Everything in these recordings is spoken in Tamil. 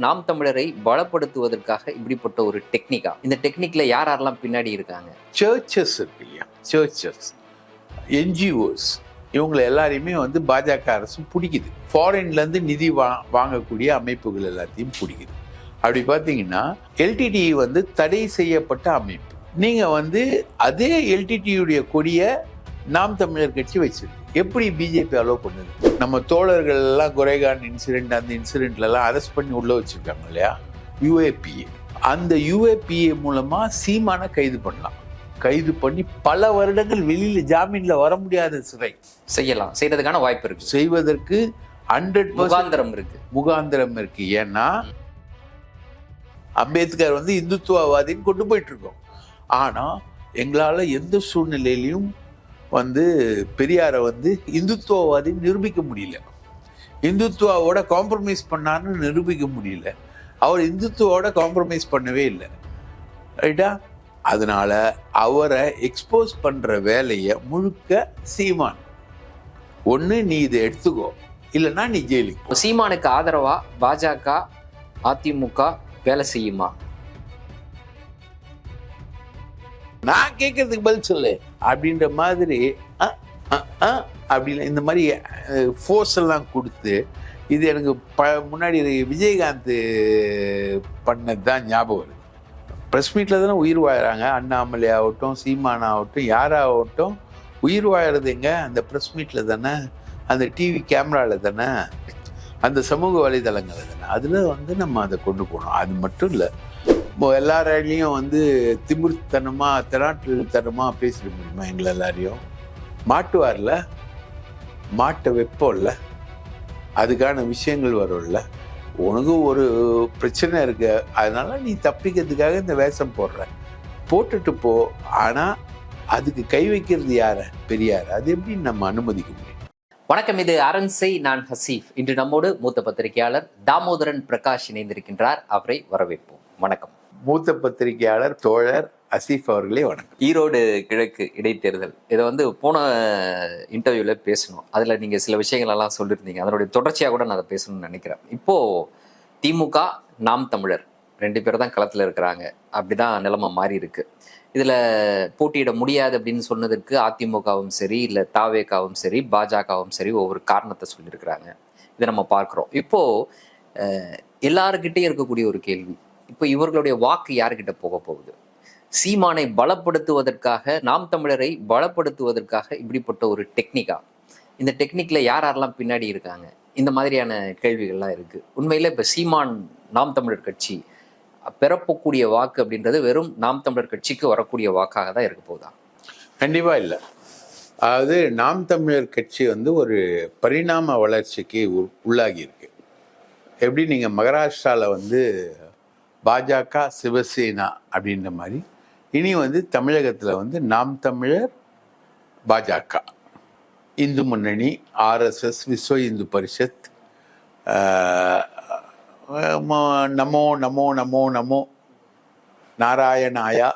நாம் தமிழரை பலப்படுத்துவதற்காக இப்படிப்பட்ட ஒரு டெக்னிக்கா இந்த டெக்னிக்ல யார் யாரெல்லாம் பின்னாடி இருக்காங்க? சர்ச்சஸ் இருக்கு இல்லையா? சர்ச்சஸ் என்ஜிஓஸ் இவங்களை எல்லாரையுமே வந்து பாஜக அரசு பிடிக்குது. ஃபாரின்லேருந்து நிதி வா வாங்கக்கூடிய அமைப்புகள் எல்லாத்தையும் பிடிக்குது. அப்படி பார்த்தீங்கன்னா எல்டிடி வந்து தடை செய்யப்பட்ட அமைப்பு. நீங்கள் வந்து அதே எல்டிடியுடைய கொடியை நாம் தமிழர் கட்சி வச்சிருக்கு. எப்படி பிஜேபி அலோவ் பண்ணுது? நம்ம தோழர்கள் எல்லாம் குறைகான் இன்சிடென்ட் அந்த இன்சிடென்ட்ல எல்லாம் அரெஸ்ட் பண்ணி உள்ள வச்சிருக்காங்க இல்லையா? யுஏபிஏ அந்த யுஏபிஏ மூலமா சீமான கைது பண்ணலாம். கைது பண்ணி பல வருடங்கள் வெளியில ஜாமீன்ல வர முடியாத சிறை. செய்யலாம். செய்யறதுக்கான வாய்ப்பு இருக்கு. செய்வதற்கு ஹண்ட்ரட் முகாந்திரம் இருக்கு. முகாந்திரம் இருக்கு. ஏன்னா அம்பேத்கர் வந்து இந்துத்துவவாதின்னு கொண்டு போயிட்டு இருக்கோம். ஆனா எங்களால எந்த சூழ்நிலையிலையும் வந்து பெரியாரை வந்து இந்துத்துவவாதி நிரூபிக்க முடியல. இந்துத்துவாவோட காம்ப்ரமைஸ் பண்ணாருன்னு நிரூபிக்க முடியல. அவர் இந்துத்துவோட காம்ப்ரமைஸ் பண்ணவே இல்லை. ரைட்டா அதனால அவரை எக்ஸ்போஸ் பண்ற வேலையை முழுக்க சீமான். ஒன்று நீ இதை எடுத்துக்கோ. இல்லைன்னா நீ ஜெயிலுக்கு சீமானுக்கு ஆதரவா பாஜக அதிமுக வேலை செய்யுமா? நான் கேட்கறதுக்கு பதில் சொல்லு. அப்படின்ற மாதிரி அப்படின்னு இந்த மாதிரி ஃபோர்ஸ் எல்லாம் கொடுத்து இது எனக்கு ப முன்னாடி விஜயகாந்த் பண்ணது தான் ஞாபகம் வருது. ப்ரெஸ் மீட்டில் தானே உயிர் வாழறாங்க. அண்ணாமலை ஆகட்டும் சீமான் ஆகட்டும் யாராகட்டும் உயிர் வாழறது எங்க? அந்த ப்ரெஸ் மீட்டில் தானே அந்த டிவி கேமராவில் தானே அந்த சமூக வலைதளங்கள் தானே. அதில் வந்து நம்ம அதை கொண்டு போகணும். அது மட்டும் இல்லை. இப்போ எல்லாராலையும் வந்து திமிர்த்தனமாக திராட்டுத்தனமாக பேசிட முடியுமா எங்களை எல்லாரையும்? மாட்டுவார்ல? மாட்டை வைப்போம்ல அதுக்கான விஷயங்கள் வரும்ல உனக்கு ஒரு பிரச்சனை இருக்கு. அதனால நீ தப்பிக்கிறதுக்காக இந்த வேஷம் போடுற. போட்டுட்டு போ. ஆனால் அதுக்கு கை வைக்கிறது யார? பெரியார். அது எப்படி நம்ம அனுமதிக்க முடியும். வணக்கம். இது அரண்சை நான் ஹசீஃப். இன்று நம்மோடு மூத்த பத்திரிகையாளர் தாமோதரன் பிரகாஷ் இணைந்திருக்கின்றார். அவரை வரவேற்போம். வணக்கம். மூத்த பத்திரிகையாளர் தோழர் அசீஃப் அவர்களே வணக்கம். ஈரோடு கிழக்கு இடைத்தேர்தல். இதை வந்து போன இன்டர்வியூல பேசணும். அதுல நீங்க சில விஷயங்கள் எல்லாம் சொல்லியிருந்தீங்க அதனுடைய தொடர்ச்சியா கூட நான் அதை பேசணும்னு நினைக்கிறேன். இப்போ திமுக நாம் தமிழர் ரெண்டு பேர் தான் களத்துல இருக்கிறாங்க. அப்படிதான் நிலைமை மாறி இருக்கு. இதுல போட்டியிட முடியாது அப்படின்னு சொன்னதற்கு அதிமுகவும் சரி இல்ல தாவேக்காவும் சரி பாஜகவும் சரி ஒவ்வொரு காரணத்தை சொல்லியிருக்கிறாங்க. இதை நம்ம பார்க்குறோம். இப்போ எல்லாருக்கிட்டே இருக்கக்கூடிய ஒரு கேள்வி. இப்போ இவர்களுடைய வாக்கு யாருக்கிட்ட போக போகுது? சீமானை பலப்படுத்துவதற்காக நாம் தமிழரை பலப்படுத்துவதற்காக இப்படிப்பட்ட ஒரு டெக்னிக்கா இந்த டெக்னிக்ல யார் யாரெல்லாம் பின்னாடி இருக்காங்க? இந்த மாதிரியான கேள்விகள்லாம் இருக்கு. உண்மையில இப்ப சீமான் நாம் தமிழர் கட்சி பெறப்போக்கூடிய வாக்கு அப்படின்றது வெறும் நாம் தமிழர் கட்சிக்கு வரக்கூடிய வாக்காக தான் இருக்க போதா கண்டிப்பா இல்லை. அதாவது நாம் தமிழர் கட்சி வந்து ஒரு பரிணாம வளர்ச்சிக்கு உ- உள்ளாகி இருக்கு. எப்படி நீங்க மகாராஷ்டிராவில் வந்து பாஜக சிவசேனா அப்படின்ற மாதிரி. இனி வந்து தமிழகத்தில் வந்து நாம் தமிழர் பாஜக. இந்து முன்னணி ஆர்எஸ்எஸ் விஸ்வ இந்து பரிஷத் நமோ நமோ நமோ நமோ நாராயணாயா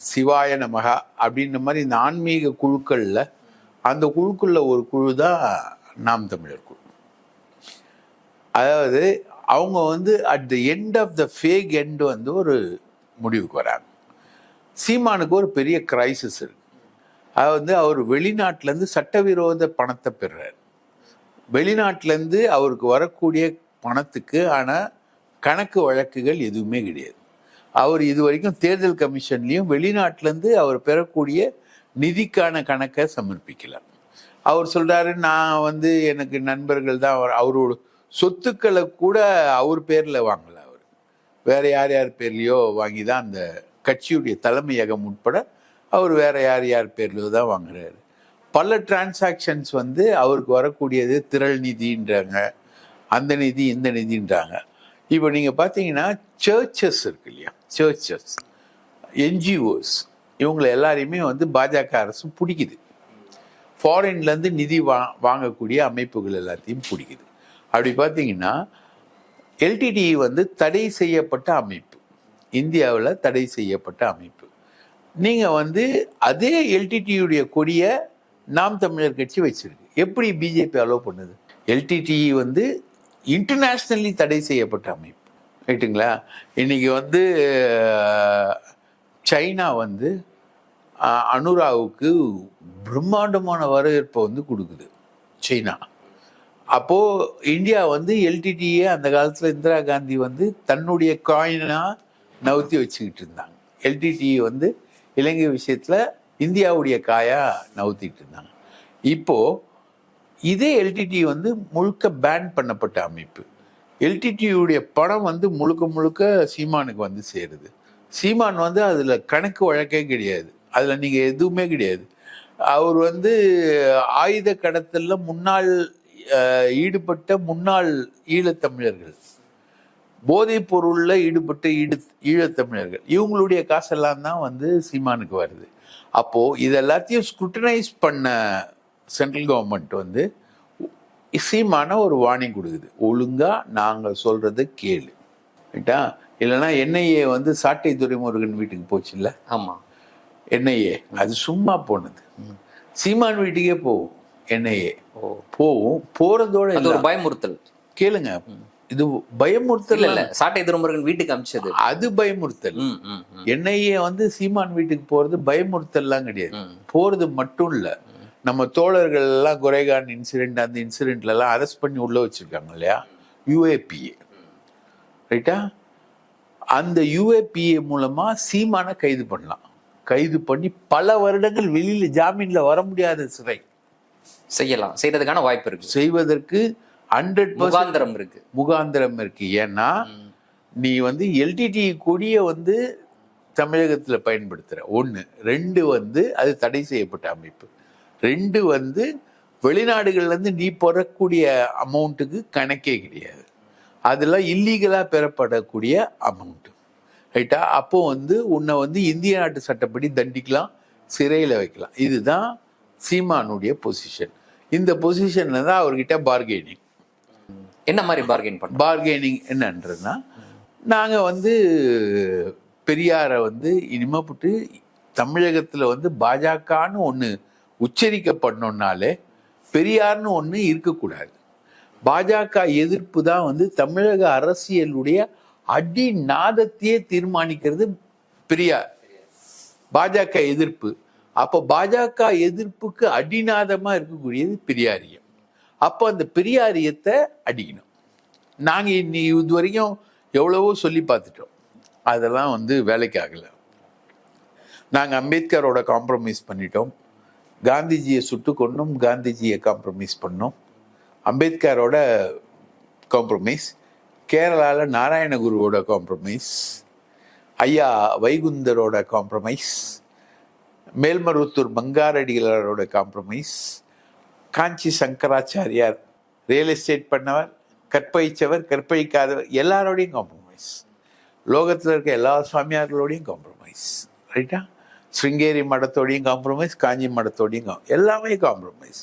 சிவாய நமகா அப்படின்ற மாதிரி இந்த ஆன்மீக குழுக்களில் அந்த குழுக்களில் ஒரு குழு தான் நாம் தமிழர் குழு. அதாவது அவங்க வந்து at the end of the fag end வந்து ஒரு முடிவுக்கு வராங்க. சீமானுக்கு ஒரு பெரிய கிரைசிஸ் இருக்கு. அது வந்து அவர் வெளிநாட்டிலேருந்து சட்டவிரோத பணத்தை பெறுறாரு வெளிநாட்டிலேருந்து அவருக்கு வரக்கூடிய பணத்துக்கு ஆனால் கணக்கு வழக்குகள் எதுவுமே கிடையாது. அவர் இது வரைக்கும் தேர்தல் கமிஷன்லேயும் வெளிநாட்டிலேருந்து அவர் பெறக்கூடிய நிதிக்கான கணக்கை சமர்ப்பிக்கலாம் அவர் சொல்கிறாரு நான் வந்து எனக்கு நண்பர்கள் தான் அவர் அவரோட சொத்துக்களை கூட அவர் பேரில் வாங்கல அவர். வேற யார் யார் பேர்லையோ வாங்கி தான் அந்த கட்சியுடைய தலைமையகம் உட்பட அவர் வேற யார் யார் பேர்லையோ தான் வாங்குறாரு. பல டிரான்சாக்ஷன்ஸ் வந்து அவருக்கு வரக்கூடியது திரள் நிதின்றாங்க. அந்த நிதி இந்த நிதின்றாங்க. இப்போ நீங்கள் பார்த்தீங்கன்னா சர்ச்சஸ் இருக்கு இல்லையா? சர்ச்சஸ் என்ஜிஓஸ் இவங்களை எல்லாரையுமே வந்து பாஜக அரசு பிடிக்குது. ஃபாரின்லேருந்து நிதி வா வாங்கக்கூடிய அமைப்புகள் எல்லாத்தையும் பிடிக்குது. அப்படி பார்த்தீங்கன்னா எல்டிடி வந்து தடை செய்யப்பட்ட அமைப்பு. இந்தியாவில் தடை செய்யப்பட்ட அமைப்பு. நீங்கள் வந்து அதே எல்டிடியுடைய கொடியை நாம் தமிழர் கட்சி வச்சிருக்கு. எப்படி பிஜேபி அலோவ் பண்ணுது? எல்டிடிஇ வந்து இன்டர்நேஷ்னலி தடை செய்யப்பட்ட அமைப்பு. ரைட்டுங்களா இன்னைக்கு வந்து சைனா வந்து அனுராவுக்கு பிரம்மாண்டமான வரவேற்பை வந்து கொடுக்குது. சைனா. அப்போ இந்தியா வந்து எல்டிடிஏ அந்த காலத்துல இந்திரா காந்தி வந்து தன்னுடைய காயினா நவுத்தி வச்சுக்கிட்டு இருந்தாங்க. எல்டிடிஇ வந்து இலங்கை விஷயத்துல இந்தியாவுடைய காயா நவுத்திட்டு இருந்தாங்க. இப்போ இதே எல்டிடி வந்து முழுக்க பேன் பண்ணப்பட்ட அமைப்பு. எல்டிடியுடைய படம் வந்து முழுக்க முழுக்க சீமானுக்கு வந்து சேருது. சீமான் வந்து அதுல கணக்கு வழக்கே கிடையாது. அதுல நீங்க எதுவுமே கிடையாது. அவர் வந்து ஆயுத கடத்தல்ல முன்னாள் ஈடுபட்ட முன்னாள் ஈழத்தமிழர்கள். போதைப் பொருள்ல ஈடுபட்ட ஈடு ஈழத்தமிழர்கள். இவங்களுடைய காசெல்லாம் தான் வந்து சீமானுக்கு வருது. அப்போ இது எல்லாத்தையும் ஸ்க்ரூட்டனைஸ் பண்ண சென்ட்ரல் கவர்மெண்ட் வந்து சீமான ஒரு வார்னிங் கொடுக்குது. ஒழுங்கா நாங்க சொல்றதை கேளு. ரைட்டா? இல்லைன்னா என்ஐஏ வந்து சாட்டை துரைமுருகன் வீட்டுக்கு போச்சு இல்ல ஆமா. என்ஐஏ. அது சும்மா போனது. சீமான் வீட்டுக்கே போகும். என்ஐஏ ஓ. போகும் போறதோட ஒரு. பயமுறுத்தல். கேளுங்க. இது பயமுறுத்தல் இல்ல சாட்டை திருமுருகன் வீட்டுக்கு அமிச்சது. அது பயமுறுத்தல். என்ஐஏ வந்து சீமான் வீட்டுக்கு போறது பயமுறுத்தல்லாம் கிடையாது. ம். போறது மட்டும் இல்ல. நம்ம தோழர்கள் எல்லாம் குறைகான் இன்சிடென்ட் அந்த இன்சிடென்ட்ல எல்லாம் அரெஸ்ட் பண்ணி உள்ள வச்சிருக்காங்க இல்லையா? யுஏபிஏ ரைட்டா அந்த யுஏபிஏ மூலமா சீமான கைது பண்ணலாம். கைது பண்ணி பல வருடங்கள் வெளியில ஜாமீன்ல வர முடியாத சிறை. செய்யலாம். செய்யறதுக்கான வாய்ப்பு இருக்கு. செய்வதற்கு ஹண்ட்ரட் முகாந்திரம் இருக்கு. முகாந்திரம் இருக்கு. ஏன்னா. நீ வந்து எல்டிடி கொடிய வந்து தமிழகத்துல பயன்படுத்துற. ஒண்ணு. ரெண்டு வந்து அது தடை செய்யப்பட்ட அமைப்பு. ரெண்டு வந்து வெளிநாடுகள்ல இருந்து நீ பெறக்கூடிய அமௌண்ட்டுக்கு கணக்கே கிடையாது. அதெல்லாம் இல்லீகலா பெறப்படக்கூடிய அமௌண்ட் ரைட்டா அப்போ வந்து உன்னை வந்து இந்திய நாட்டு சட்டப்படி தண்டிக்கலாம் சிறையில வைக்கலாம். இதுதான் சீமானுடைய பொசிஷன் இந்த பொசிஷன்ல தான் அவர்கிட்ட பார்கெனிங் என்ன மாதிரி பார்கெயின் பண்றோம்? பார்கெனிங் என்னன்றதுன்னா நாங்கள் வந்து பெரியாரை வந்து இனிமேப்பட்டு தமிழகத்தில் வந்து பாஜகன்னு ஒன்று உச்சரிக்கப்படணுன்னாலே பெரியார்னு ஒன்று இருக்கக்கூடாது. பாஜக எதிர்ப்பு தான் வந்து தமிழக அரசியலுடைய அடி நாதத்தையே தீர்மானிக்கிறது பெரியார். பாஜக எதிர்ப்பு. அப்போ பாஜக எதிர்ப்புக்கு அடிநாதமாக இருக்கக்கூடியது பெரியாரியம். அப்போ அந்த பெரியாரியத்தை அடிக்கணும். நாங்கள் இன்னி இது வரைக்கும் எவ்வளவோ சொல்லி பார்த்துட்டோம். அதெல்லாம் வந்து வேலைக்கு ஆகலை. நாங்கள் அம்பேத்கரோட காம்ப்ரமைஸ் பண்ணிட்டோம். காந்திஜியை சுட்டு கொண்டோம் காந்திஜியை காம்ப்ரமைஸ் பண்ணோம். அம்பேத்கரோட காம்ப்ரமைஸ் கேரளாவில் நாராயணகுருவோட காம்ப்ரமைஸ் ஐயா வைகுந்தரோட காம்ப்ரமைஸ் மேல்மருவத்தூர் பங்காரடிகளரோட காம்ப்ரமைஸ் காஞ்சி சங்கராச்சாரியார் ரியல் எஸ்டேட் பண்ணவர் கற்பழிச்சவர் கற்பழிக்காதவர் எல்லாரோடையும் காம்ப்ரமைஸ் லோகத்தில் இருக்க எல்லா சுவாமியார்களோடையும் காம்ப்ரமைஸ் ரைட்டா ஸ்ருங்கேரி மடத்தோடையும் காம்ப்ரமைஸ் காஞ்சி மடத்தோடையும் எல்லாமே காம்ப்ரமைஸ்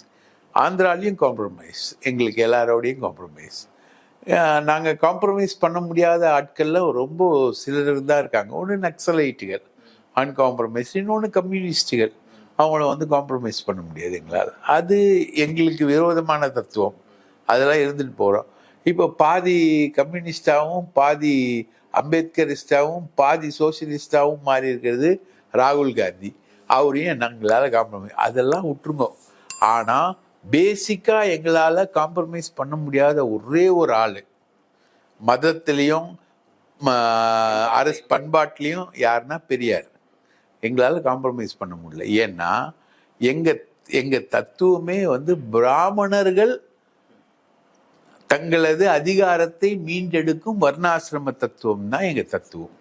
ஆந்திராலையும் காம்ப்ரமைஸ் எங்களுக்கு எல்லாரோடையும் காம்ப்ரமைஸ் நாங்கள் காம்ப்ரமைஸ் பண்ண முடியாத ஆட்களில் ரொம்ப சிலர் தான் இருக்காங்க. ஒன்று நக்சலைட்டுகள். அன்காம்ப்ரமைஸ் இன்னொன்று கம்யூனிஸ்டுகள் அவங்கள வந்து காம்ப்ரமைஸ் பண்ண முடியாது எங்களால். அது எங்களுக்கு விரோதமான தத்துவம். அதெல்லாம் இருந்துட்டு போகிறோம் இப்போ பாதி கம்யூனிஸ்டாகவும் பாதி அம்பேத்கரிஸ்டாகவும் பாதி சோசியலிஸ்டாகவும் மாறி இருக்கிறது ராகுல் காந்தி. அவரையும் நாங்களால் காம்ப்ரமைஸ் அதெல்லாம் விட்டுருங்க. ஆனால் பேசிக்காக எங்களால் காம்ப்ரமைஸ் பண்ண முடியாத ஒரே ஒரு ஆள். மதத்துலேயும் அரசு பண்பாட்டிலையும் யாருன்னா பெரியார். எங்களால் காம்ப்ரமைஸ் பண்ண முடியல. ஏன்னா எங்கள் எங்கள் தத்துவமே வந்து பிராமணர்கள் தங்களது அதிகாரத்தை மீண்டெடுக்கும் வர்ணாசிரம தத்துவம் தான் எங்கள் தத்துவம்.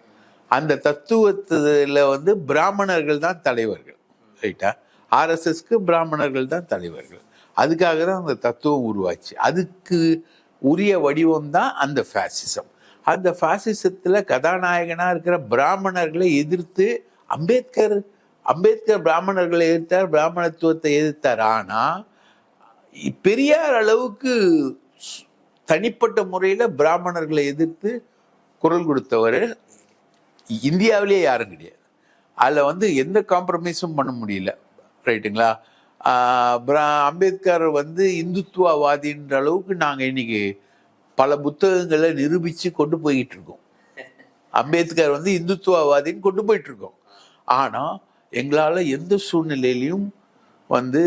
அந்த தத்துவத்தில் வந்து பிராமணர்கள் தான் தலைவர்கள். ரைட்டா? ஆர்எஸ்எஸ்க்கு பிராமணர்கள் தான் தலைவர்கள். அதுக்காக தான் அந்த தத்துவம் உருவாச்சு. அதுக்கு உரிய வடிவம் தான் அந்த ஃபேசிசம் அந்த ஃபாசிசத்தில் கதாநாயகனாக இருக்கிற பிராமணர்களை எதிர்த்து அம்பேத்கர் அம்பேத்கர் பிராமணர்களை எதிர்த்தார் பிராமணத்துவத்தை எதிர்த்தார். ஆனால் பெரியார் அளவுக்கு தனிப்பட்ட முறையில் பிராமணர்களை எதிர்த்து குரல் கொடுத்தவர் இந்தியாவிலேயே யாரும் கிடையாது. அதில் வந்து எந்த காம்ப்ரமைஸும் பண்ண முடியல. ரைட்டுங்களா? அம்பேத்கர் வந்து இந்துத்துவவாதின்ற அளவுக்கு நாங்கள் இன்னைக்கு பல புத்தகங்களை நிரூபித்து கொண்டு போய்கிட்டு இருக்கோம். அம்பேத்கர் வந்து இந்துத்துவவாதின்னு கொண்டு போயிட்டு இருக்கோம். ஆனா எங்களால எந்த சூழ்நிலையிலையும் வந்து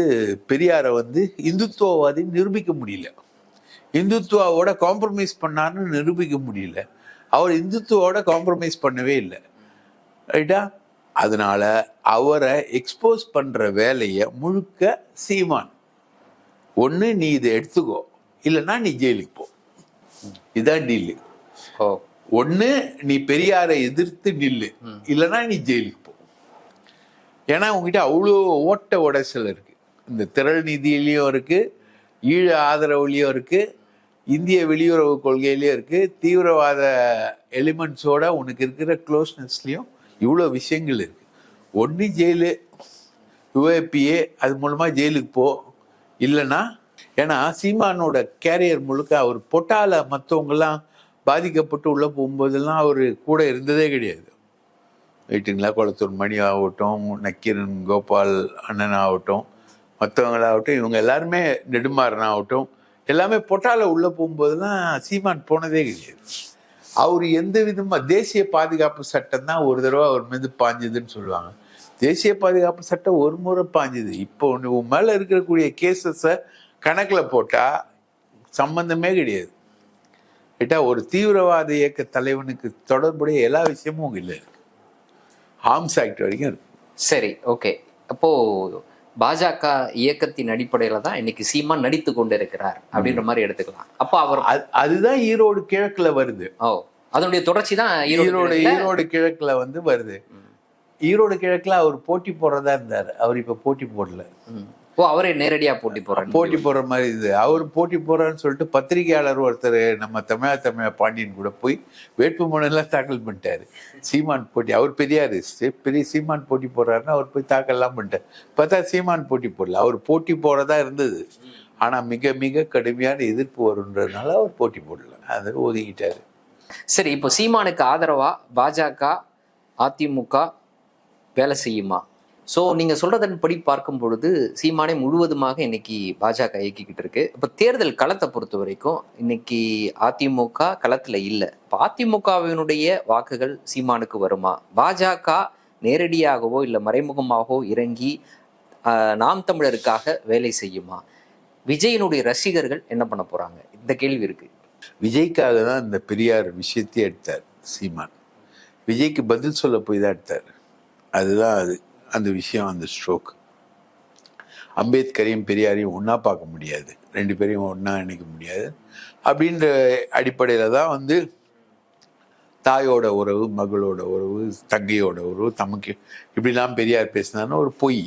பெரியாரை வந்து இந்துத்துவவாதின்னு நிரூபிக்க முடியல. இந்துத்துவாவோட காம்ப்ரமைஸ் பண்ணாருன்னு நிரூபிக்க முடியல. அவர் இந்துத்துவோட காம்ப்ரமைஸ் பண்ணவே இல்லை. ரைட்டா அதனால அவரை எக்ஸ்போஸ் பண்ற வேலையை முழுக்க சீமான். ஒன்று நீ இதை எடுத்துக்கோ. இல்லைன்னா நீ ஜெயிலுக்கு போ. இதான் டீலு ஓ. ஒன்று நீ பெரியாரை எதிர்த்து நில்லு. இல்லைன்னா நீ ஜெயிலுக்கு ஏன்னா உங்ககிட்ட அவ்வளோ ஓட்ட உடைசல் இருக்குது இந்த திரள் நிதியிலையும் இருக்குது ஈழ ஆதரவுலேயும் இருக்குது இந்திய வெளியுறவு கொள்கையிலையும் இருக்குது தீவிரவாத எலிமெண்ட்ஸோட உனக்கு இருக்கிற க்ளோஸ்னஸ்லையும் இவ்வளோ விஷயங்கள் இருக்குது ஒன்று ஜெயிலு யுஏபிஏ அது மூலமாக ஜெயிலுக்கு போ. இல்லைன்னா ஏன்னா சீமானோட கேரியர் முழுக்க அவர் பொட்டால மற்றவங்கெல்லாம் பாதிக்கப்பட்டு உள்ளே போகும்போதெல்லாம் அவர் கூட இருந்ததே கிடையாது. ரைட்டுங்களா குளத்தூர் மணி ஆகட்டும் நக்கீரன் கோபால் அண்ணன் ஆகட்டும் மற்றவங்களாகட்டும் இவங்க எல்லாருமே நெடுமாறன் ஆகட்டும் எல்லாமே பொட்டால உள்ளே போகும்போதெல்லாம் சீமான் போனதே கிடையாது. அவர் எந்த விதமாக தேசிய பாதுகாப்பு சட்டம் தான் ஒரு தடவை அவர் மீது பாஞ்சதுன்னு சொல்லுவாங்க. தேசிய பாதுகாப்பு சட்டம் ஒரு முறை பாஞ்சுது. இப்போ ஒன்று உன் மேலே இருக்கக்கூடிய கேசஸை கணக்கில் போட்டால் சம்பந்தமே கிடையாது. கேட்டால் ஒரு தீவிரவாத இயக்க தலைவனுக்கு தொடர்புடைய எல்லா விஷயமும் இல்லை ஹார்ம்ஸ் ஆக்ட் வரைக்கும் இருக்கு. சரி ஓகே அப்போ பாஜக இயக்கத்தின் அடிப்படையில தான் இன்னைக்கு சீமான் நடித்து கொண்டிருக்கிறார் அப்படின்ற மாதிரி எடுத்துக்கலாம். அப்போ அவர் அது- அதுதான் ஈரோடு கிழக்குல வருது. ஓ அதனுடைய தொடர்ச்சி தான் ஈரோடு ஈரோடு கிழக்குல? வந்து வருது. ஈரோடு கிழக்குல அவர் போட்டி போடுறதா இருந்தார். அவர் இப்ப போட்டி போடல. ஓ அவரே நேரடியா போட்டி போறாரு போட்டி போடுற மாதிரி இது. அவர் போட்டி போடுறான்னு சொல்லிட்டு பத்திரிகையாளர் ஒருத்தர் நம்ம தமிழா தமிழா பாண்டியன் கூட போய் வேட்புமனு எல்லாம் தாக்கல் பண்ணிட்டாரு. சீமான் போட்டி. அவர் பெரியாரு. பெரிய சீமான் போட்டி போடுறாருன்னா அவர் போய் தாக்கல்லாம் பண்ணிட்டார். பார்த்தா சீமான் போட்டி போடல. அவர் போட்டி போறதா இருந்தது. ஆனா மிக மிக கடுமையான எதிர்ப்பு வருன்றதுனால அவர் போட்டி போடல. அதை ஒதுக்கிட்டாரு. சரி இப்போ சீமானுக்கு ஆதரவா பாஜக அதிமுக வேலை செய்யுமா? ஸோ நீங்கள் சொல்றதன்படி பார்க்கும் பொழுது சீமானே முழுவதுமாக இன்னைக்கு பாஜக இயக்கிக்கிட்டு இருக்கு இப்போ தேர்தல் களத்தை பொறுத்த வரைக்கும் இன்னைக்கு அதிமுக களத்தில் இல்லை. இப்போ அதிமுகவினுடைய வாக்குகள் சீமானுக்கு வருமா? பாஜக நேரடியாகவோ இல்லை மறைமுகமாகவோ இறங்கி நாம் தமிழருக்காக வேலை செய்யுமா? விஜயனுடைய ரசிகர்கள் என்ன பண்ண போறாங்க? இந்த கேள்வி இருக்கு. விஜய்க்காக தான் இந்த பெரியார் விஷயத்தையே எடுத்தார் சீமான். விஜய்க்கு பதில் சொல்ல போய் தான் எடுத்தார். அதுதான் அது. அந்த விஷயம் அந்த ஸ்ட்ரோக் அம்பேத்கரையும் பெரியாரையும் ஒன்றா பார்க்க முடியாது. ரெண்டு பேரையும் ஒன்றா நினைக்க முடியாது. அப்படின்ற அடிப்படையில் தான் வந்து தாயோட உறவு மகளோட உறவு தங்கையோட உறவு தமக்கு இப்படிலாம் பெரியார் பேசினான்னு ஒரு பொய்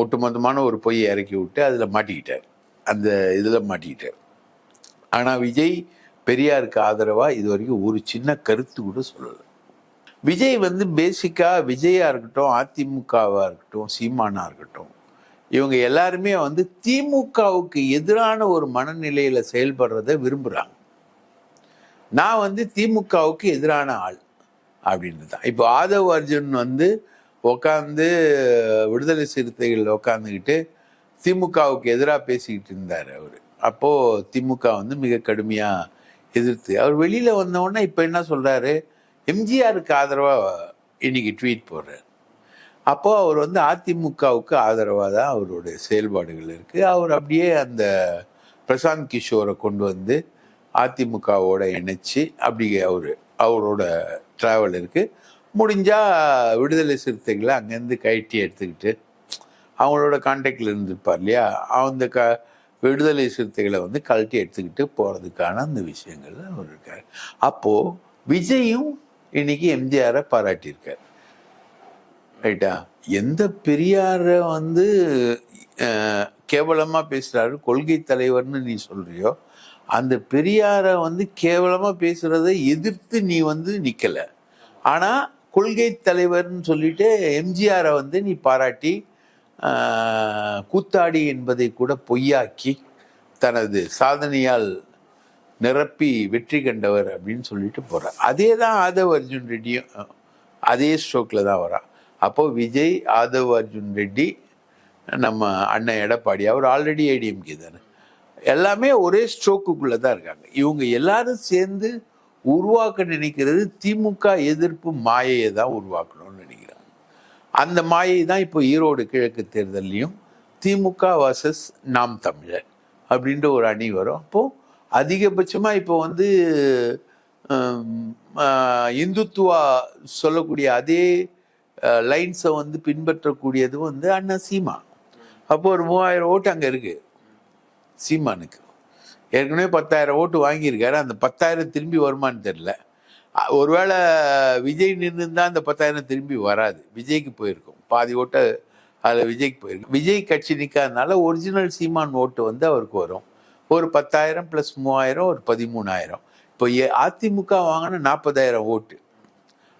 ஒட்டுமொத்தமான ஒரு பொய்யை இறக்கி விட்டு அதில் மாட்டிக்கிட்டார். அந்த இதில் மாட்டிக்கிட்டார். ஆனால் விஜய் பெரியாருக்கு ஆதரவாக இது வரைக்கும் ஒரு சின்ன கருத்து கூட சொல்லலை. விஜய் வந்து பேசிக்காக விஜயாக இருக்கட்டும் அதிமுகவாக இருக்கட்டும் சீமானாக இருக்கட்டும் இவங்க எல்லாருமே வந்து திமுகவுக்கு எதிரான ஒரு மனநிலையில் செயல்படுறத விரும்புகிறாங்க நான் வந்து திமுகவுக்கு எதிரான ஆள் அப்படின்னு தான் இப்போ ஆதவ் அர்ஜுன் வந்து உட்காந்து விடுதலை சிறுத்தைகள் உட்காந்துக்கிட்டு திமுகவுக்கு எதிராக பேசிக்கிட்டு இருந்தார் அவர். அப்போது திமுக வந்து மிக கடுமையாக எதிர்த்து அவர் வெளியில் வந்தவுடனே இப்போ என்ன சொல்கிறாரு எம்ஜிஆருக்கு ஆதரவாக இன்னைக்கு ட்வீட் போடுறார். அப்போது அவர் வந்து அதிமுகவுக்கு ஆதரவாக தான் அவருடைய செயல்பாடுகள் இருக்குது அவர் அப்படியே அந்த பிரசாந்த் கிஷோரை கொண்டு வந்து அதிமுகவோட இணைச்சி அப்படி அவர் அவரோட ட்ராவல் இருக்குது முடிஞ்சால் விடுதலை சிறுத்தைகளை அங்கேருந்து கழட்டி எடுத்துக்கிட்டு அவங்களோட கான்டாக்டில் இருந்திருப்பார் இல்லையா? அந்த க விடுதலை சிறுத்தைகளை வந்து கழட்டி எடுத்துக்கிட்டு போகிறதுக்கான அந்த விஷயங்கள் அவர் இருக்கார். அப்போது விஜயும் இன்னைக்கு எம்ஜிஆரை பாராட்டியிருக்கார். ரைட்டா? எந்த பெரியாரை வந்து கேவலமாக பேசுகிறாரு கொள்கை தலைவர்னு நீ சொல்கிறியோ அந்த பெரியாரை வந்து கேவலமாக பேசுகிறத எதிர்த்து நீ வந்து நிற்கலை ஆனால் கொள்கை தலைவர்னு சொல்லிட்டு எம்ஜிஆரை வந்து நீ பாராட்டி கூத்தாடி என்பதை கூட பொய்யாக்கி தனது சாதனையால் நிரப்பி வெற்றி கண்டவர் அப்படின்னு சொல்லிட்டு போகிறார் அதே தான் ஆதவ் அர்ஜுன் ரெட்டியும் அதே ஸ்ட்ரோக்கில் தான் வரா. அப்போது விஜய் ஆதவ் அர்ஜுன் ரெட்டி நம்ம அண்ணன் எடப்பாடி அவர் ஆல்ரெடி ஏடிஎம்கே தானே. எல்லாமே ஒரே ஸ்ட்ரோக்குக்குள்ளே தான் இருக்காங்க. இவங்க எல்லாரும் சேர்ந்து உருவாக்க நினைக்கிறது திமுக எதிர்ப்பு மாயையை தான் உருவாக்கணும்னு நினைக்கிறாங்க. அந்த மாயை தான் இப்போ ஈரோடு கிழக்கு தேர்தல்லையும் திமுக வர்சஸ் நாம் தமிழர் அப்படின்ற ஒரு அணி வரும். அப்போது அதிகபட்சமாக இப்போ வந்து இந்துத்துவா சொல்லக்கூடிய அதே லைன்ஸை வந்து பின்பற்றக்கூடியது வந்து அண்ணா சீமா. அப்போ ஒரு மூவாயிரம் ஓட்டு அங்கே இருக்கு சீமானுக்கு. ஏற்கனவே பத்தாயிரம் ஓட்டு வாங்கியிருக்காரு. அந்த பத்தாயிரம் திரும்பி வருமான்னு தெரில ஒருவேளை விஜய் நின்று அந்த பத்தாயிரம் திரும்பி வராது. விஜய்க்கு போயிருக்கும். பாதி ஓட்டை அதில் விஜய்க்கு போயிருக்கும் விஜய் கட்சி நிற்காதனால ஒரிஜினல் சீமான் ஓட்டு வந்து அவருக்கு வரும். ஒரு பத்தாயிரம் ப்ளஸ் மூவாயிரம் ஒரு பதிமூணாயிரம். இப்போ ஏ- அதிமுக வாங்கின நாற்பதாயிரம் ஓட்டு.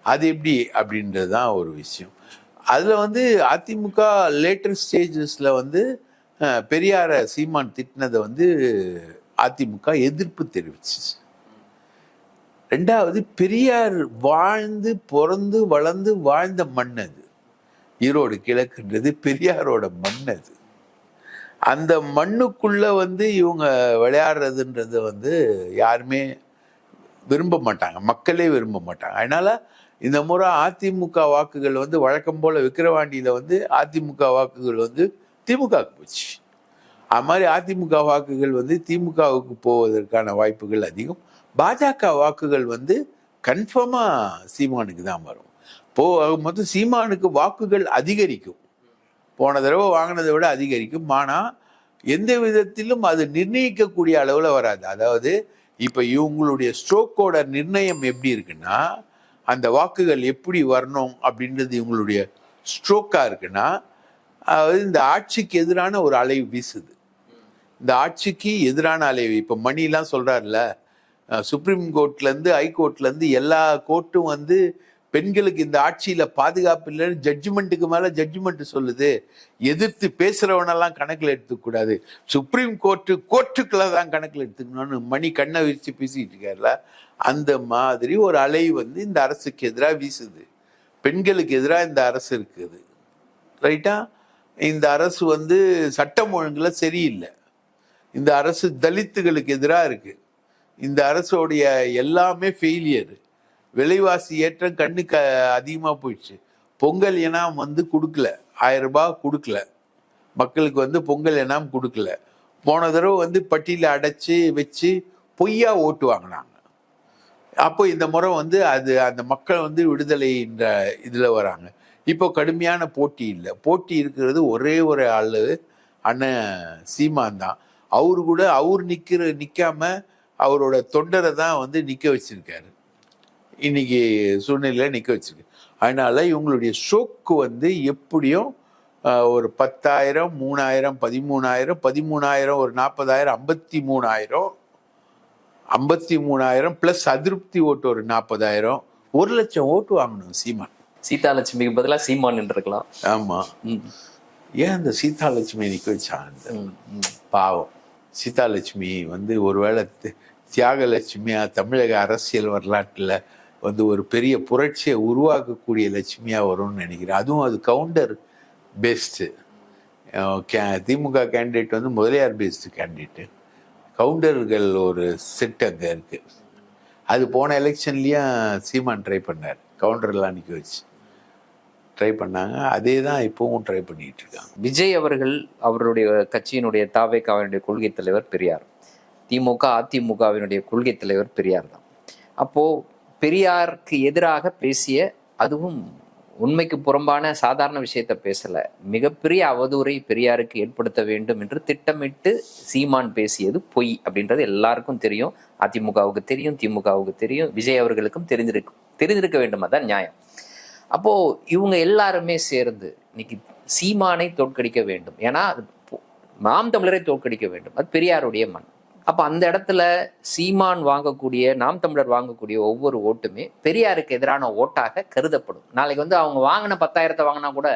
அது எப்படி அப்படின்றது தான் ஒரு விஷயம். அதில் வந்து அதிமுக லேட்டர் ஸ்டேஜஸில் வந்து பெரியாரை சீமான் திட்டினதை வந்து அதிமுக எதிர்ப்பு தெரிவிச்சிச்சு. ரெண்டாவது பெரியார் வாழ்ந்து பிறந்து வளர்ந்து வாழ்ந்த மண் அது. ஈரோடு கிழக்குன்றது பெரியாரோட மண் அது. அந்த மண்ணுக்குள்ளே வந்து இவங்க விளையாடுறதுன்றது வந்து யாருமே விரும்ப மாட்டாங்க. மக்களே விரும்ப மாட்டாங்க. அதனால் இந்த முறை அதிமுக வாக்குகள் வந்து வழக்கம் போல் விக்கிரவாண்டியில் வந்து அதிமுக வாக்குகள் வந்து திமுகவுக்கு போச்சு. அது மாதிரி அதிமுக வாக்குகள் வந்து திமுகவுக்கு போவதற்கான வாய்ப்புகள் அதிகம். பாஜக வாக்குகள் வந்து கன்ஃபார்மாக சீமானுக்கு தான் வரும். போ மொத்தம் சீமானுக்கு வாக்குகள் அதிகரிக்கும். போன தடவை வாங்கினதை விட அதிகரிக்கும். ஆனால் எந்த விதத்திலும் அது நிர்ணயிக்கக்கூடிய அளவில் வராது. அதாவது இப்போ இவங்களுடைய ஸ்ட்ரோக்கோட நிர்ணயம் எப்படி இருக்குன்னா அந்த வாக்குகள் எப்படி வரணும் அப்படின்றது இவங்களுடைய ஸ்ட்ரோக்காக இருக்குன்னா அதாவது இந்த ஆட்சிக்கு எதிரான ஒரு அலை வீசுது. இந்த ஆட்சிக்கு எதிரான அலை இப்போ மணிலாம் சொல்கிறாருல சுப்ரீம் கோர்ட்லேருந்து ஹைகோர்ட்லேருந்து எல்லா கோர்ட்டும் வந்து பெண்களுக்கு இந்த ஆட்சியில் பாதுகாப்பு இல்லைன்னு ஜட்ஜ்மெண்ட்டுக்கு மேலே ஜட்ஜ்மெண்ட் சொல்லுது. எதிர்த்து பேசுகிறவனெல்லாம் கணக்கில் எடுத்துக்கூடாது சுப்ரீம் கோர்ட்டு கோர்ட்டுக்களை தான் கணக்கில் எடுத்துக்கணும்னு மணி கண்ணை விரிச்சு பேசிட்டு இருக்காருல அந்த மாதிரி ஒரு அலை வந்து இந்த அரசுக்கு எதிராக வீசுது. பெண்களுக்கு எதிராக இந்த அரசு இருக்குது. ரைட்டா இந்த அரசு வந்து சட்டம் ஒழுங்குல சரியில்லை. இந்த அரசு தலித்துகளுக்கு எதிராக இருக்கு. இந்த அரசோடைய எல்லாமே ஃபெயிலியரு விலைவாசி ஏற்றம் கண்ணுக்கு அதிகமாக போயிடுச்சு. பொங்கல் இனாம் வந்து கொடுக்கல. ஆயிரம் ரூபாய் கொடுக்கல. மக்களுக்கு வந்து பொங்கல் இனாம் கொடுக்கல. போன தடவை வந்து பட்டியல அடைச்சி வச்சு பொய்யா ஓட்டு வாங்கினாங்க. அப்போ இந்த முறை வந்து அது அந்த மக்கள் வந்து விடுதலைன்ற இதில் வராங்க. இப்போ கடுமையான போட்டி இல்லை. போட்டி இருக்கிறது ஒரே ஒரு ஆள் அண்ணன் சீமான் தான். அவரு கூட அவர் நிற்கிற நிற்காம அவரோட தொண்டரை தான் வந்து நிற்க வச்சிருக்காரு. இன்னைக்கு சூழ்நிலையில் நிற்க வச்சிருக்கு. அதனால இவங்களுடைய ஷோக்கு வந்து எப்படியும் ஒரு பத்தாயிரம் மூணாயிரம் பதிமூணாயிரம் பதிமூணாயிரம் ஒரு நாற்பதாயிரம் ஐம்பத்தி மூணாயிரம் ஐம்பத்தி மூணாயிரம் ப்ளஸ் அதிருப்தி ஓட்டு ஒரு நாற்பதாயிரம் ஒரு லட்சம் ஓட்டு வாங்கணும் சீமான். சீதாலட்சுமிக்கு பதிலா சீமான் இருக்கலாம் ஆமாம் ஏன் அந்த சீதாலட்சுமி நிற்க வச்சான் அந்த பாவம். சீதாலட்சுமி வந்து ஒருவேளை தி- தியாகலட்சுமியா தமிழக அரசியல் வரலாற்றில் வந்து ஒரு பெரிய புரட்சியை உருவாக்கக்கூடிய லட்சுமியாக வரும்னு நினைக்கிறேன். அதுவும் அது கவுண்டர் பேஸ்டு திமுக கேண்டிடேட் வந்து முதலியார் பேஸ்டு கேண்டிடேட்டு கவுண்டர்கள் ஒரு செட் அங்கே இருக்குது அது போன எலெக்ஷன்லேயும் சீமான் ட்ரை பண்ணார். கவுண்டர்லாம் நிற்க வச்சு. ட்ரை பண்ணாங்க. அதே தான் இப்போவும் ட்ரை பண்ணிட்டு இருக்காங்க. விஜய் அவர்கள் அவருடைய கட்சியினுடைய தாவேக்காவினுடைய கொள்கை தலைவர் பெரியார். திமுக அதிமுகவினுடைய கொள்கை தலைவர் பெரியார் தான். அப்போது பெரியாருக்கு எதிராக பேசிய அதுவும் உண்மைக்கு புறம்பான சாதாரண விஷயத்தை பேசல. மிகப்பெரிய அவதூறை பெரியாருக்கு ஏற்படுத்த வேண்டும் என்று திட்டமிட்டு சீமான் பேசியது பொய் அப்படின்றது எல்லாருக்கும் தெரியும். அதிமுகவுக்கு தெரியும் திமுகவுக்கு தெரியும் விஜய் அவர்களுக்கும் தெரிஞ்சிருக்கும் தெரிஞ்சிருக்க வேண்டும். அதான் நியாயம். அப்போ இவங்க எல்லாருமே சேர்ந்து இன்னைக்கு சீமானை தோற்கடிக்க வேண்டும். ஏன்னா அது நாம் தமிழரை தோற்கடிக்க வேண்டும். அது பெரியாருடைய மண். அப்ப அந்த இடத்துல சீமான் வாங்கக்கூடிய நாம் தமிழர் வாங்கக்கூடிய ஒவ்வொரு ஓட்டுமே பெரியாருக்கு எதிரான ஓட்டாக கருதப்படும். நாளைக்கு வந்து அவங்க வாங்கின பத்தாயிரத்தை வாங்கினா கூட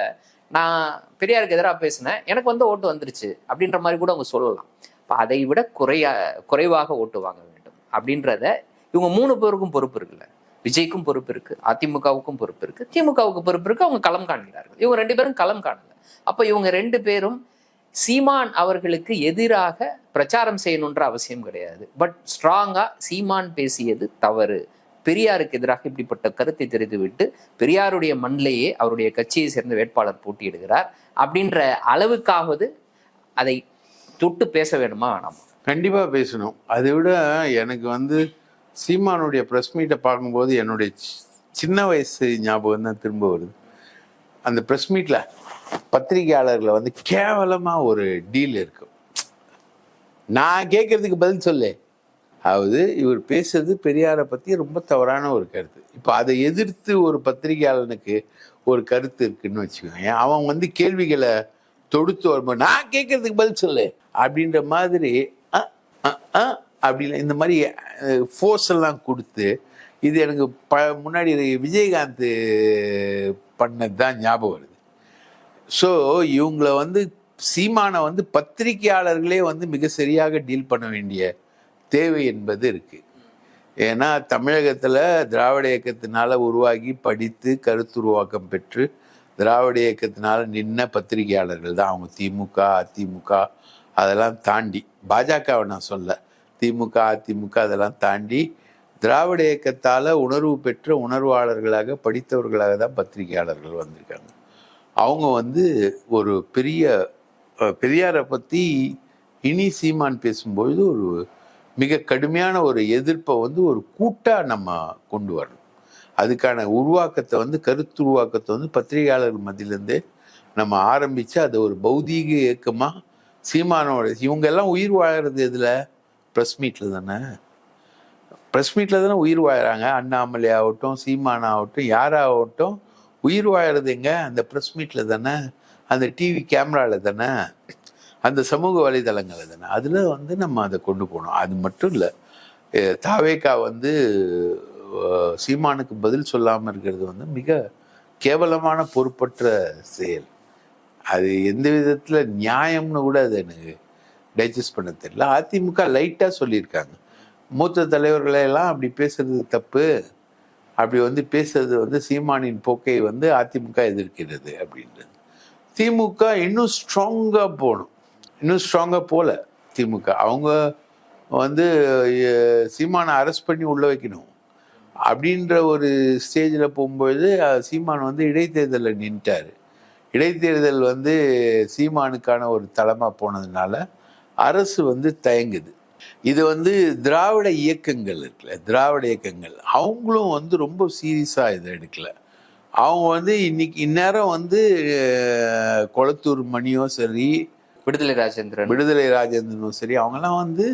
நான் பெரியாருக்கு எதிராக பேசினேன் எனக்கு வந்து ஓட்டு வந்துருச்சு அப்படின்ற மாதிரி கூட அவங்க சொல்லலாம். இப்போ அதை விட குறையா குறைவாக ஓட்டு வாங்க வேண்டும். அப்படின்றத இவங்க மூணு பேருக்கும் பொறுப்பு இருக்குல்ல. விஜய்க்கும் பொறுப்பு இருக்கு அதிமுகவுக்கும் பொறுப்பு இருக்கு. திமுகவுக்கு பொறுப்பு இருக்கு அவங்க களம் காண்கிறார்கள். இவங்க ரெண்டு பேரும் களம் காணல. அப்போ இவங்க ரெண்டு பேரும் சீமான் அவர்களுக்கு எதிராக பிரச்சாரம் செய்யணுன்ற அவசியம் கிடையாது. பட் ஸ்ட்ராங்காக சீமான் பேசியது தவறு. பெரியாருக்கு எதிராக இப்படிப்பட்ட கருத்தை தெரிவித்துவிட்டு பெரியாருடைய மண்ணிலேயே அவருடைய கட்சியை சேர்ந்த வேட்பாளர் போட்டியிடுகிறார். அப்படின்ற அளவுக்காவது அதை தொட்டு பேச வேணுமா வேணாமா? கண்டிப்பாக பேசணும். அதை விட எனக்கு வந்து சீமானுடைய ப்ரெஸ் மீட்டை பார்க்கும்போது என்னுடைய சின்ன வயசு ஞாபகம் தான் திரும்ப வருது. அந்த ப்ரெஸ் மீட்டில் பத்திரிகையாளர்களை வந்து கேவலமாக ஒரு டீல் இருக்கும் நான் கேட்கறதுக்கு பதில் சொல்லு. அதாவது இவர் பேசுறது பெரியாரை பற்றி ரொம்ப தவறான ஒரு கருத்து. இப்போ அதை எதிர்த்து ஒரு பத்திரிகையாளனுக்கு ஒரு கருத்து இருக்குன்னு வச்சுக்கோங்க அவன் வந்து கேள்விகளை தொடுத்து வரும்போது நான் கேட்கறதுக்கு பதில் சொல்லு அப்படின்ற மாதிரி அ, அப்படின்னு இந்த மாதிரி ஃபோர்ஸ் எல்லாம் கொடுத்து இது எனக்கு ப முன்னாடி விஜயகாந்த் பண்ணது தான் ஞாபகம் வருது. ஸோ இவங்கள வந்து சீமானை வந்து பத்திரிகையாளர்களே வந்து மிக சரியாக டீல் பண்ண வேண்டிய தேவை என்பது இருக்கு. ஏன்னா தமிழகத்தில் திராவிட இயக்கத்தினால் உருவாகி படித்து கருத்துருவாக்கம் பெற்று திராவிட இயக்கத்தினால் நின்ன பத்திரிகையாளர்கள் தான் அவங்க. திமுக அதிமுக அதெல்லாம் தாண்டி பாஜகவை நான் சொல்ல திமுக அதிமுக அதெல்லாம் தாண்டி திராவிட இயக்கத்தால் உணர்வு பெற்ற உணர்வாளர்களாக படித்தவர்களாக தான் பத்திரிகையாளர்கள் வந்திருக்காங்க. அவங்க வந்து ஒரு பெரிய பெரியாரை பற்றி இனி சீமான் பேசும்பொழுது ஒரு மிக கடுமையான ஒரு எதிர்ப்பை வந்து ஒரு கூட்டாக நம்ம கொண்டு வரணும். அதுக்கான உருவாக்கத்தை வந்து கருத்து உருவாக்கத்தை வந்து பத்திரிகையாளர் மத்தியிலேருந்தே நம்ம ஆரம்பித்து அதை ஒரு பௌதீக இயக்கமாக சீமானோட இவங்கெல்லாம் உயிர் வாழறது எதில்? ப்ரெஸ் மீட்டில் தானே. ப்ரெஸ் மீட்டில் தானே உயிர் வாழறாங்க. அண்ணாமலை ஆகட்டும் சீமான் ஆகட்டும் யாராகட்டும் உயிர் வாழறது எங்க? அந்த ப்ரெஸ் மீட்டில் தானே. அந்த டிவி கேமராவில் தானே அந்த சமூக வலைதளங்கள் தானே அதில் வந்து நம்ம அதை கொண்டு போகணும். அது மட்டும் இல்லை தாவேக்கா வந்து சீமானுக்கு பதில் சொல்லாமல் இருக்கிறது வந்து மிக கேவலமான பொறுப்பற்ற செயல். அது எந்த விதத்தில் நியாயம்னு கூட அது எனக்கு டைஜஸ்ட் பண்ண தெரியல. அதிமுக லைட்டாக சொல்லியிருக்காங்க. மூத்த தலைவர்களையெல்லாம் அப்படி பேசுறது தப்பு. அப்படி வந்து பேசுறது வந்து சீமானின் போக்கை வந்து அதிமுக எதிர்க்கிறது அப்படின்றது. திமுக இன்னும் ஸ்ட்ராங்காக போகணும் இன்னும் ஸ்ட்ராங்காக போகல திமுக. அவங்க வந்து சீமானை அரெஸ்ட் பண்ணி உள்ளே வைக்கணும். அப்படின்ற ஒரு ஸ்டேஜில் போகும்பொழுது சீமான் வந்து இடைத்தேர்தலில் நின்ட்டார். இடைத்தேர்தல் வந்து சீமானுக்கான ஒரு தளமாக போனதுனால அரசு வந்து தயங்குது. இது வந்து திராவிட இயக்கங்கள் இருக்குல்ல திராவிட இயக்கங்கள். அவங்களும் வந்து ரொம்ப சீரியஸாக இதை எடுக்கல. அவங்க வந்து இன்னைக்கு இந்நேரம் வந்து கொளத்தூர் மணியோ சரி விடுதலை ராஜேந்திரன் விடுதலை ராஜேந்திரனும் சரி அவங்கெல்லாம் வந்து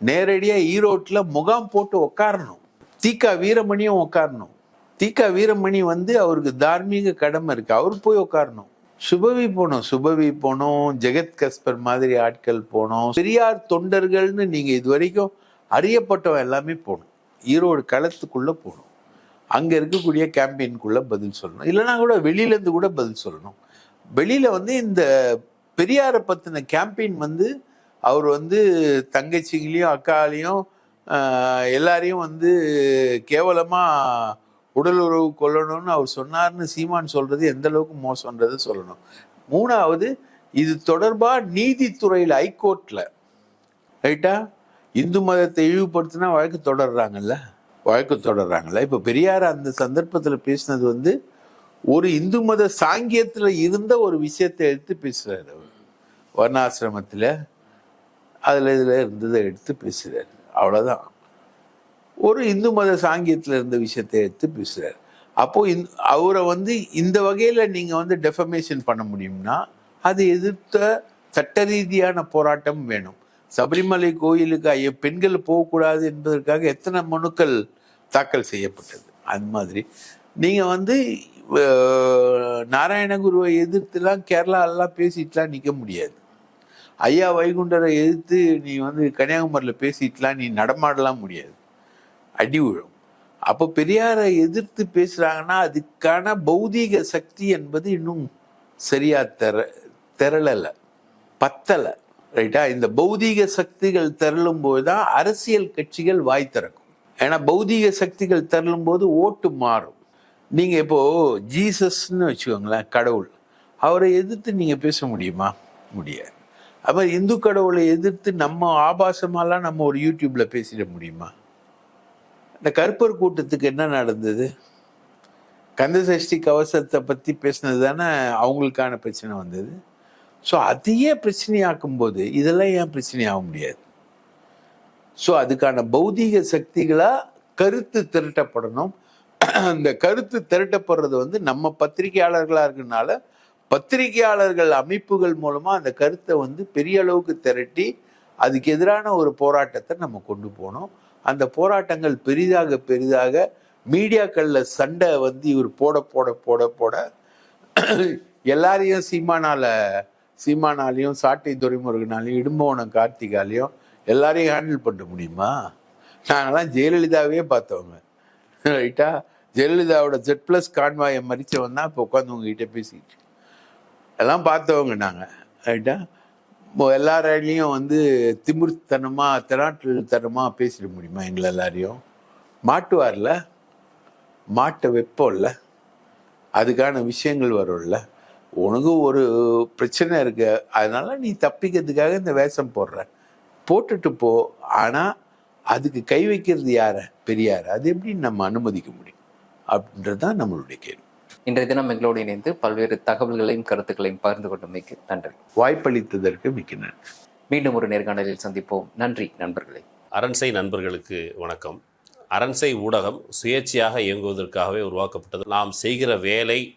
நேரடியாக ஈரோட்டில் முகாம் போட்டு உட்காரணும் தீகா வீரமணியும் உட்காரணும் தீகா வீரமணி வந்து அவருக்கு தார்மீக கடமை இருக்கு. அவர் போய் உட்காரணும் சுபவி போனோம். சுபவி போனோம். ஜெகத் கஸ்பர் மாதிரி ஆட்கள் போனோம். பெரியார் தொண்டர்கள்னு நீங்க இது வரைக்கும் அறியப்பட்டவன் எல்லாமே போகணும் ஈரோடு களத்துக்குள்ள போகணும் அங்கே இருக்கக்கூடிய கேம்பெயின்குள்ளே பதில் சொல்லணும். இல்லைனா கூட வெளியிலேருந்து கூட பதில் சொல்லணும். வெளியில் வந்து இந்த பெரியாரை பற்றின கேம்பெயின் வந்து அவர் வந்து தங்கச்சிங்களையும் அக்காலையும் எல்லாரையும் வந்து கேவலமாக உடல் உறவு கொள்ளணும்னு அவர் சொன்னார்னு சீமான் சொல்கிறது எந்த அளவுக்கு மோசம்ன்றதை சொல்லணும். மூணாவது இது தொடர்பாக நீதித்துறையில் ஹைகோர்ட்டில் ரைட்டா இந்து மதத்தை இழிவுபடுத்தினா வழக்கு தொடர்றாங்கல்ல? வழக்கு தொடர்றாங்கல்ல. இப்போ பெரியார் அந்த சந்தர்ப்பத்தில் பேசினது வந்து ஒரு இந்து மத சாங்கியத்தில் இருந்த ஒரு விஷயத்தை எடுத்து பேசுகிறார் அவர். வர்ணாசிரமத்தில் அதில் இதில் இருந்ததை எடுத்து பேசுகிறார் அவ்வளோதான் ஒரு இந்து மத சாங்கியத்தில் இருந்த விஷயத்தை எடுத்து பேசுகிறார் அப்போது இந் அவரை வந்து இந்த வகையில் நீங்கள் வந்து டெஃபமேஷன் பண்ண முடியும்னா அது எதிர்த்த சட்ட ரீதியான போராட்டம் வேணும். சபரிமலை கோயிலுக்கு ஐய பெண்கள் போகக்கூடாது என்பதற்காக எத்தனை மனுக்கள் தாக்கல் செய்யப்பட்டது? அது மாதிரி. நீங்கள் வந்து நாராயணகுருவை எதிர்த்துலாம் கேரளாலாம் பேசிட்டுலாம் நிற்க முடியாது. ஐயா வைகுண்டரை எதிர்த்து நீ வந்து கன்னியாகுமரியில் பேசிட்டுலாம் நீ நடமாடலாம் முடியாது. அடி விழும் அப்போ பெரியாரை எதிர்த்து பேசுகிறாங்கன்னா அதுக்கான பௌதீக சக்தி என்பது இன்னும் சரியாக தெர திரளல. பத்தலை. ரைட்டா இந்த பௌதீக சக்திகள் திரளும் போது தான் அரசியல் கட்சிகள் வாய் திறக்கும். ஏன்னா பௌதீக சக்திகள் திரளும் போது ஓட்டு மாறும். நீங்க இப்போ ஜீசஸ்ன்னு வச்சுக்கோங்களேன் கடவுள். அவரை எதிர்த்து நீங்க பேச முடியுமா? முடியாது. அப்போ இந்து கடவுளை எதிர்த்து நம்ம ஆபாசமாலாம் நம்ம ஒரு யூடியூப்ல பேசிட முடியுமா? இந்த கருப்பர் கூட்டத்துக்கு என்ன நடந்தது? கந்தசஷ்டி கவசத்தை பற்றி பேசினது தானே அவங்களுக்கான பிரச்சனை வந்தது. ஸோ அதையே பிரச்சனையாக்கும் போது இதெல்லாம் ஏன் பிரச்சனையாக முடியாது? ஸோ அதுக்கான பௌதீக சக்திகளாக கருத்து திரட்டப்படணும். அந்த கருத்து திரட்டப்படுறது வந்து நம்ம பத்திரிகையாளர்களாக இருக்கனால பத்திரிகையாளர்கள் அமைப்புகள் மூலமாக அந்த கருத்தை வந்து பெரிய அளவுக்கு திரட்டி அதுக்கு எதிரான ஒரு போராட்டத்தை நம்ம கொண்டு போனோம். அந்த போராட்டங்கள் பெரிதாக பெரிதாக மீடியாக்களில் சண்டை வந்து இவர் போட போட போட போட எல்லாரையும் சீமானால சீமானாலையும் சாட்டை துரைமுருகனாலையும் இடும்பவனம் கார்த்திகாலையும் எல்லாரையும் ஹேண்டில் பண்ண முடியுமா? நாங்களாம் ஜெயலலிதாவே பார்த்தவங்க. ரைட்டா? ஜெயலலிதாவோட ஜெட் ப்ளஸ் கான்வாயை மறித்தவன் தான் இப்போ உட்காந்து உங்ககிட்ட பேசிட்டு எல்லாம் பார்த்தவங்க நாங்கள் ரைட்டா? இப்போ எல்லாராலையும் வந்து திமிர்த்தனமாக திராட்டுத்தனமாக பேசிட முடியுமா எங்களை எல்லாரையும்? மாட்டுவார்ல? மாட்டை வைப்போம்ல அதுக்கான விஷயங்கள் வரும்ல? உனக்கு ஒரு பிரச்சனை இருக்கு. அதனால நீ தப்பிக்கிறதுக்காக இந்த வேஷம் போடுற. போட்டுட்டு போ. ஆனா அதுக்கு கை வைக்கிறது யார? பெரியார். அது எப்படி நம்ம அனுமதிக்க முடியும்? அப்படின்றது தான் நம்மளுடைய கேள்வி. இன்றைய தினம் எங்களோடு இணைந்து பல்வேறு தகவல்களையும் கருத்துக்களையும் பகிர்ந்து கொண்டமைக்கு நன்றி. வாய்ப்பளித்ததற்கு மிக்க நன்றி. மீண்டும் ஒரு நேர்காணலில் சந்திப்போம். நன்றி நண்பர்களே. அரண்சை நண்பர்களுக்கு வணக்கம். அரண்சை ஊடகம் சுயேட்சையாக இயங்குவதற்காகவே உருவாக்கப்பட்டது. நாம் செய்கிற வேலை